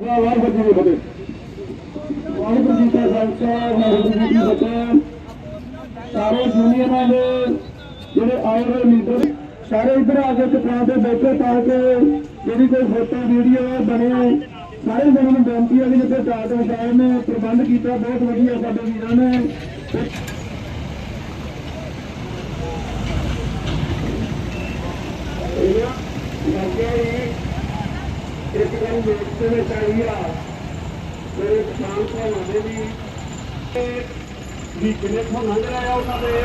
ਵਾਹਿਗੁਰੂ ਜੀ ਕੀ ਫਤਿਹ ਵਾਹਿਗੁਰੂ ਜੀ ਕਾ ਖਾਲਸਾ ਵਾਹਿਗੁਰੂ ਜੀ ਕੀ ਫਤਿਹ ਸਾਰੇ ਯੂਨੀਅਨਾਂ ਦੇ ਜਿਹੜੇ ਆਏ ਹੋਏ ਲੀਡਰ ਸਾਰੇ ਇੱਧਰ ਆ ਕੇ ਟਿਕਾ ਤੇ ਬੈਠੇ ਤਾਂ ਕਿ ਜਿਹੜੀ ਕੋਈ ਫੋਟੋ ਵੀਡੀਓ ਬਣੇ ਸਾਰੇ ਜਣਾਂ ਨੂੰ ਬੇਨਤੀ ਹੈ ਕਿ ਜਿੱਥੇ ਟਾਟ ਵਿਸ਼ਾਲ ਨੇ ਪ੍ਰਬੰਧ ਕੀਤਾ ਬਹੁਤ ਵਧੀਆ ਸਾਡੇ ਵੀਰਾਂ ਨੇ ਦੇਖਣੇ ਚਾਹੀਏ ਆ ਮੇਰੇ ਕਿਸਾਨ ਭਾਈਆਂ ਦੇ ਵੀ। ਵੀ ਕਿੰਨੇ ਤੋਂ ਲੰਘ ਰਹੇ ਆ ਉਹਨਾਂ ਦੇ?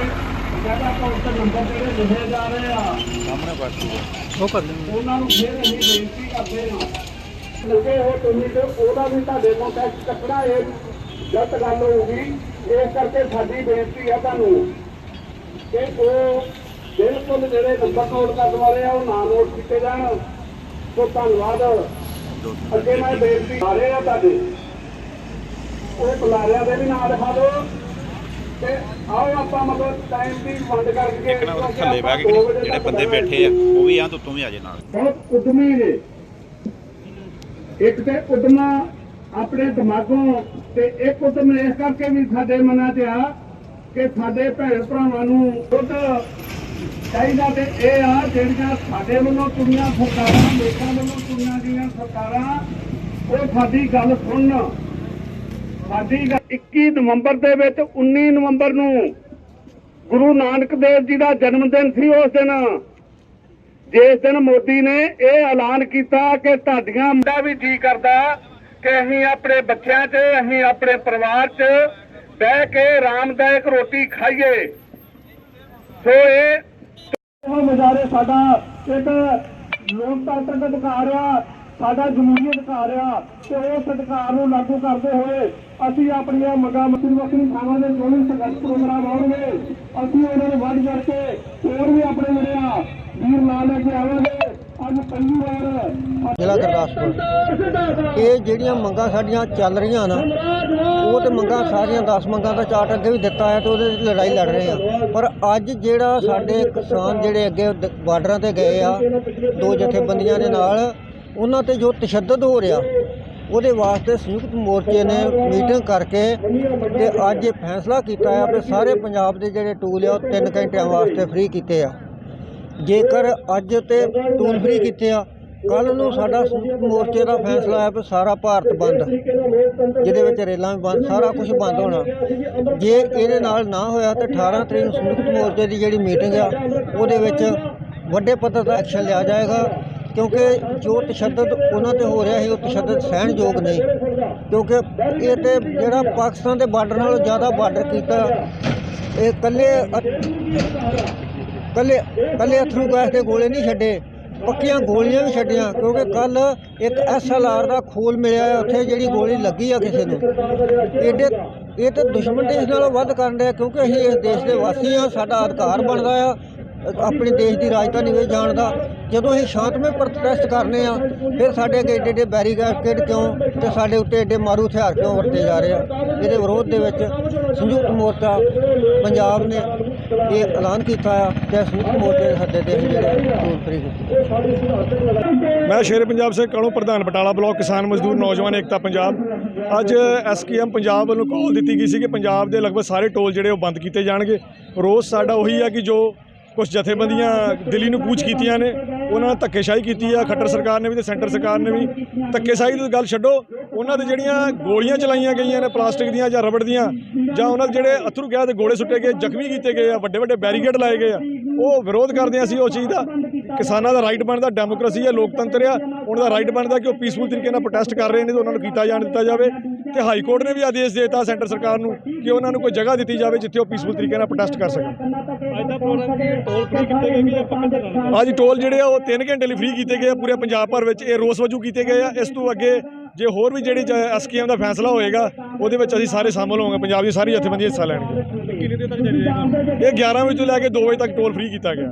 ਜ਼ਿਆਦਾ ਕਾਊਂਟਰ ਨੰਬਰ ਜਿਹੜੇ ਲਿਖੇ ਜਾ ਰਹੇ ਆ। ਸਾਹਮਣੇ ਕਰ ਉਹ ਕਰ ਲੈਂਦੇ। ਉਹਨਾਂ ਨੂੰ ਫਿਰ ਅਸੀਂ ਬੇਨਤੀ ਕਰਦੇ ਹਾਂ। ਲੱਗੇ ਹੋ ਤੁਸੀਂ ਤੇ ਉਹਦਾ ਵੀ ਤੁਹਾਡੇ ਕੋਲ ਟੈਸਟ ਕੱਟਣਾ ਇਹ ਗਲਤ ਗੱਲ ਹੋਊਗੀ। ਇਸ ਕਰਕੇ ਸਾਡੀ ਬੇਨਤੀ ਹੈ ਤੁਹਾਨੂੰ। ਕਿ ਉਹ ਬਿਲਕੁਲ ਜਿਹੜੇ ਨੰਬਰ ਨੋਟ ਕਰਨ ਵਾਲੇ ਆ ਉਹ ਨਾ ਨੋਟ ਕੀਤੇ ਜਾਣ। ਸੋ ਧੰਨਵਾਦ। ਅੱਗੇ ਮੈਂ ਬੇਨਤੀ ਆ ਰਹੇ ਆ ਤੁਹਾਡੇ। ਉਹ ਬੁਲਾਰਿਆਂ ਦੇ ਵੀ ਨਾਂ ਲਿਖਾ ਦਿਓ। ਤੇ ਆਓ ਆਪਾਂ ਮਤਲਬ ਟਾਈਮ ਦੀ ਵੰਡ ਕਰਕੇ ਇੱਕ ਨਾ ਉਹਦੇ ਥੱਲੇ ਬਹਿ ਕੇ ਜਿਹੜੇ- ਜਿਹੜੇ ਬੰਦੇ ਬੈਠੇ ਆ ਉਹ ਵੀ ਆ ਤੋਂ ਤੂੰ ਵੀ ਆ ਜੇ ਨਾਲ। ਬਹੁਤ ਉਦਮੀ ਨੇ। ਇੱਕ ਤੇ ਉਦਮਾ ਆਪਣੇ ਦਿਮਾਗੋਂ ਤੇ ਇੱਕ ਉਦਮ ਇਸ ਕਰਕੇ ਵੀ ਸਾਡੇ ਮਨਾਂ 'ਚ ਆ ਕਿ ਸਾਡੇ ਭੈਣ ਭਰਾਵਾਂ ਨੂੰ ਦੁੱਧ ਚਾਹੀਦਾ ਤੇ ਇਹ ਆ ਜਿਹੜੀਆਂ ਸਾਡੇ ਵੱਲੋਂ ਚੁਣੀਆਂ ਸਰਕਾਰਾਂ ਲੋਕਾਂ ਵੱਲੋਂ ਚੁਣੀਆਂ ਗਈਆਂ ਸਰਕਾਰਾਂ ਉਹ ਸਾਡੀ ਗੱਲ ਸੁਣਨ। ਸਾਡੀ 21 ਨਵੰਬਰ ਦੇ ਵਿੱਚ 19 ਨਵੰਬਰ ਨੂੰ ਗੁਰੂ ਨਾਨਕ ਦੇਵ ਜੀ ਦਾ ਜਨਮ ਦਿਨ ਸੀ ਉਸ ਦਿਨ। ਜਿਸ ਦਿਨ ਮੋਦੀ ਨੇ ਇਹ ਐਲਾਨ ਕੀਤਾ ਕਿ ਤੁਹਾਡੀਆਂ ਮੁੰਡਾ ਵੀ ਜੀ ਕਰਦਾ, ਕਿ ਅਸੀਂ ਆਪਣੇ ਬੱਚਿਆਂ 'ਚ, ਅਸੀਂ ਆਪਣੇ ਪਰਿਵਾਰ 'ਚ ਬਹਿ ਕੇ ਆਰਾਮਦਾਇਕ ਰੋਟੀ ਖਾਈਏ। ਸੋ ਇਹ ਉਹ ਸਾਡਾ ਇੱਕ ਲੋਕਤੰਤਰ ਅਧਿਕਾਰ ਆ, ਸਾਡਾ ਜਮਹੂਰੀ ਅਧਿਕਾਰ ਆ, ਤੇ ਉਸ ਅਧਿਕਾਰ ਨੂੰ ਲਾਗੂ ਕਰਦੇ ਹੋਏ ਅਸੀਂ ਆਪਣੀਆਂ ਮੰਗਾਂ ਵੱਖਰੀ ਵੱਖਰੀ ਥਾਵਾਂ ਦੇ ਚੋਣ ਸੰਘਰਸ਼ ਪ੍ਰੋਗਰਾਮ ਆਉਣਗੇ। ਅਸੀਂ ਉਹਨਾਂ ਨੂੰ ਵੱਧ ਕਰਕੇ ਹੋਰ ਵੀ ਆਪਣੇ ਜਿਹੜੇ ਆ, ਵੀਰ ਲਾ ਲੈ ਕੇ ਆਵਾਂਗੇ। ਅੱਜ ਪਹਿਲੀ ਵਾਰ ਜ਼ਿਲ੍ਹਾ ਗੁਰਦਾਸਪੁਰ। ਇਹ ਜਿਹੜੀਆਂ ਮੰਗਾਂ ਸਾਡੀਆਂ ਚੱਲ ਰਹੀਆਂ ਨਾ, ਉਹ ਤੇ ਮੰਗਾਂ ਸਾਰੀਆਂ 10 ਮੰਗਾਂ ਦਾ ਚਾਰਟ ਅੱਗੇ ਵੀ ਦਿੱਤਾ ਹੈ ਤੇ ਉਹਦੇ ਵਿੱਚ ਲੜਾਈ ਲੜ ਰਹੇ ਆ। ਪਰ ਅੱਜ ਜਿਹੜਾ ਸਾਡੇ ਕਿਸਾਨ ਜਿਹੜੇ ਅੱਗੇ ਬਾਰਡਰਾਂ ਤੇ ਗਏ ਆ, ਦੋ ਜਥੇਬੰਦੀਆਂ ਦੇ ਨਾਲ, ਉਹਨਾਂ ਤੇ ਜੋ ਤਸ਼ੱਦਦ ਹੋ ਰਿਹਾ, ਉਹਦੇ ਵਾਸਤੇ ਸੰਯੁਕਤ ਮੋਰਚੇ ਨੇ ਮੀਟਿੰਗ ਕਰਕੇ ਤੇ ਅੱਜ ਇਹ ਫੈਸਲਾ ਕੀਤਾ ਹੈ ਕਿ ਸਾਰੇ ਪੰਜਾਬ ਦੇ ਜਿਹੜੇ ਟੂਲ ਆ, ਉਹ 3 ਘੰਟਿਆਂ ਵਾਸਤੇ ਫ੍ਰੀ ਕੀਤੇ ਆ। ਜੇਕਰ ਅੱਜ ਤੇ ਟੂਲ ਫ੍ਰੀ ਕੀਤੇ ਆ ਕੱਲ ਨੂੰ ਸਾਡਾ ਸੰਯੁਕਤ ਮੋਰਚੇ ਦਾ ਫੈਸਲਾ ਹੈ ਕਿ ਸਾਰਾ ਭਾਰਤ ਬੰਦ, ਜਿਹਦੇ ਵਿੱਚ ਰੇਲਾਂ ਵੀ ਬੰਦ, ਸਾਰਾ ਕੁਝ ਬੰਦ ਹੋਣਾ। ਜੇ ਇਹਦੇ ਨਾਲ ਨਾ ਹੋਇਆ ਤਾਂ 18 ਤਰੀਕ ਨੂੰ ਸੰਯੁਕਤ ਮੋਰਚੇ ਦੀ ਜਿਹੜੀ ਮੀਟਿੰਗ ਆ, ਉਹਦੇ ਵਿੱਚ ਵੱਡੇ ਪੱਧਰ ਦਾ ਐਕਸ਼ਨ ਲਿਆ ਜਾਏਗਾ, ਕਿਉਂਕਿ ਜੋ ਤਸ਼ੱਦਦ ਉਹਨਾਂ ਤੇ ਹੋ ਰਿਹਾ ਸੀ, ਉਹ ਤਸ਼ੱਦਦ ਸਹਿਣਯੋਗ ਨਹੀਂ। ਕਿਉਂਕਿ ਇਹ ਤੇ ਜਿਹੜਾ ਪਾਕਿਸਤਾਨ ਦੇ ਬਾਰਡਰ ਨਾਲੋਂ ਜ਼ਿਆਦਾ ਬਾਰਡਰ ਕੀਤਾ, ਇਹ ਇਕੱਲੇ ਕੱਲੇ ਕੱਲੇ ਅਥਰੂ ਗੈਸ ਦੇ ਗੋਲੇ ਨਹੀਂ ਛੱਡੇ। ਪੱਕੀਆਂ ਗੋਲੀਆਂ ਵੀ ਛੱਡੀਆਂ, ਕਿਉਂਕਿ ਕੱਲ ਇੱਕ ਐਸਐਲਆਰ ਦਾ ਖੋਲ ਮਿਲਿਆ ਹੈ ਉੱਥੇ ਜਿਹੜੀ ਗੋਲੀ ਲੱਗੀ ਆ ਕਿਸੇ ਨੂੰ। ਇਹਦੇ, ਇਹ ਤਾਂ ਦੁਸ਼ਮਣ ਦੇਸ਼ ਨਾਲੋਂ ਵੱਧ ਕਰਨ ਰਿਹਾ ਕਿਉਂਕਿ ਅਸੀਂ ਇਸ ਦੇਸ਼ ਦੇ ਵਾਸੀ ਆ, ਸਾਡਾ ਅਧਿਕਾਰ ਬਣਦਾ ਆ, ਆਪਣੇ ਦੇਸ਼ ਦੀ ਰਾਜਧਾਨੀ ਵਿੱਚ ਜਾਣ ਦਾ। ਜਦੋਂ ਅਸੀਂ ਸ਼ਾਂਤਮਈ ਪ੍ਰੋਟੈਸਟ ਕਰਨੇ ਆ, ਫਿਰ ਸਾਡੇ ਅੱਗੇ ਏਡੇ ਏਡੇ ਬੈਰੀਕੇਡ ਕਿਉਂ, ਤੇ ਸਾਡੇ ਉੱਤੇ ਏਡੇ ਮਾਰੂ ਹਥਿਆਰ ਕਿਉਂ ਵਰਤੇ ਜਾ ਰਹੇ ਆ? ਇਹਦੇ ਵਿਰੋਧ ਦੇ ਵਿੱਚ ਸੰਯੁਕਤ ਮੋਰਚਾ ਪੰਜਾਬ ਨੇ ਇਹ ਐਲਾਨ ਕੀਤਾ ਆ ਕਿ ਸੰਯੁਕਤ ਮੋਰਚੇ ਦੇ ਤੇ ਅਸੀਂ ਜਿਹੜੇ ਟੂਲ ਫ੍ਰੀ ਕੀਤੇ ਮੈਂ ਸ਼ੇਰ ਪੰਜਾਬ ਸੇ ਕਾਲੋਂ ਪ੍ਰਧਾਨ ਬਟਾਲਾ ਬਲਾਕ ਕਿਸਾਨ ਮਜ਼ਦੂਰ ਨੌਜਵਾਨ ਏਕਤਾ ਪੰਜਾਬ। ਅੱਜ ਐਸਕੇਐਮ ਪੰਜਾਬ ਵੱਲੋਂ ਕਾਲ ਦਿੱਤੀ ਗਈ ਸੀ ਕਿ ਪੰਜਾਬ ਦੇ ਲਗਭਗ ਸਾਰੇ ਟੋਲ ਜਿਹੜੇ ਉਹ ਬੰਦ ਕੀਤੇ ਜਾਣਗੇ। ਰੋਸ ਸਾਡਾ ਉਹੀ ਆ ਕਿ ਜੋ ਕੁਝ ਜਥੇਬੰਦੀਆਂ ਦਿੱਲੀ ਨੂੰ ਕੂਚ ਕੀਤੀਆਂ ਨੇ, ਉਹਨਾਂ ਨੇ ਧੱਕੇਸ਼ਾਹੀ ਕੀਤੀ ਆ, ਖੱਟਰ ਸਰਕਾਰ ਨੇ ਵੀ ਤੇ ਸੈਂਟਰ ਸਰਕਾਰ ਨੇ ਵੀ। ਧੱਕੇਸ਼ਾਹੀ ਦੀ ਗੱਲ ਛੱਡੋ, ਉਹਨਾਂ ਦੇ ਜਿਹੜੀਆਂ ਗੋਲੀਆਂ ਚਲਾਈਆਂ ਗਈਆਂ ਨੇ, ਪਲਾਸਟਿਕ ਦੀਆਂ ਜਾਂ ਰਬੜ ਦੀਆਂ, ਜਾਂ ਉਹਨਾਂ ਦੇ ਜਿਹੜੇ ਅਥਰੂ ਗੈਸ ਦੇ ਗੋਲੇ ਸੁੱਟੇ ਗਏ, ਜ਼ਖਮੀ ਕੀਤੇ ਗਏ ਆ, ਵੱਡੇ ਵੱਡੇ ਬੈਰੀਕੇਡ ਲਾਏ ਗਏ ਆ, ਉਹ ਵਿਰੋਧ ਕਰਦੇ ਹਾਂ ਅਸੀਂ ਉਹ ਚੀਜ਼ ਦਾ। ਕਿਸਾਨਾਂ ਦਾ ਰਾਈਟ ਬਣਦਾ ਡੈਮੋਕ੍ਰੇਸੀ ਹੈ ਲੋਕਤੰਤਰ ਆ ਉਹਨਾਂ ਦਾ ਰਾਈਟ ਬਣਦਾ ਕਿ ਉਹ ਪੀਸਫੁਲ ਤਰੀਕੇ ਨਾਲ ਪ੍ਰੋਟੈਸਟ ਕਰ ਰਹੇ ਨੇ ਤੇ ਉਹਨਾਂ ਨੂੰ ਕੀਤਾ ਜਾਣ ਦਿੱਤਾ ਜਾਵੇ। ਤੇ ਹਾਈ ਕੋਰਟ ਨੇ ਵੀ ਆਦੇਸ਼ ਦਿੱਤਾ ਸੈਂਟਰ ਸਰਕਾਰ ਨੂੰ ਕਿ ਉਹਨਾਂ ਨੂੰ ਕੋਈ ਜਗ੍ਹਾ ਦਿੱਤੀ ਜਾਵੇ ਜਿੱਥੇ ਉਹ ਪੀਸਫੁਲ ਤਰੀਕੇ ਨਾਲ ਪ੍ਰੋਟੈਸਟ ਕਰ ਸਕਣ। ਅੱਜ ਟੋਲ ਜਿਹੜੇ ਆ ਉਹ 3 ਘੰਟੇ ਲਈ ਫ੍ਰੀ ਕੀਤੇ ਗਏ ਆ ਪੂਰੇ ਪੰਜਾਬ ਭਰ ਵਿੱਚ। ਇਹ ਰੋਸ ਵਜੋਂ ਕੀਤੇ ਗਏ ਆ। ਇਸ ਤੋਂ ਅੱਗੇ ਜੇ ਹੋਰ ਵੀ ਜਿਹੜੀ ਐਸਕੇਐਮ ਦਾ ਫੈਸਲਾ ਹੋਏਗਾ ਉਹਦੇ ਵਿੱਚ ਅਸੀਂ ਸਾਰੇ ਸ਼ਾਮਲ ਹੋਵਾਂਗੇ ਪੰਜਾਬ ਦੀ ਸਾਰੀ ਜਥੇਬੰਦੀਆਂ ਹਿੱਸਾ ਲੈਣਗੇ। ਇਹ 11 ਵਜੇ ਤੋਂ ਲੈ ਕੇ 2 ਵਜੇ ਤੱਕ ਟੋਲ ਫ੍ਰੀ ਕੀਤਾ ਗਿਆ।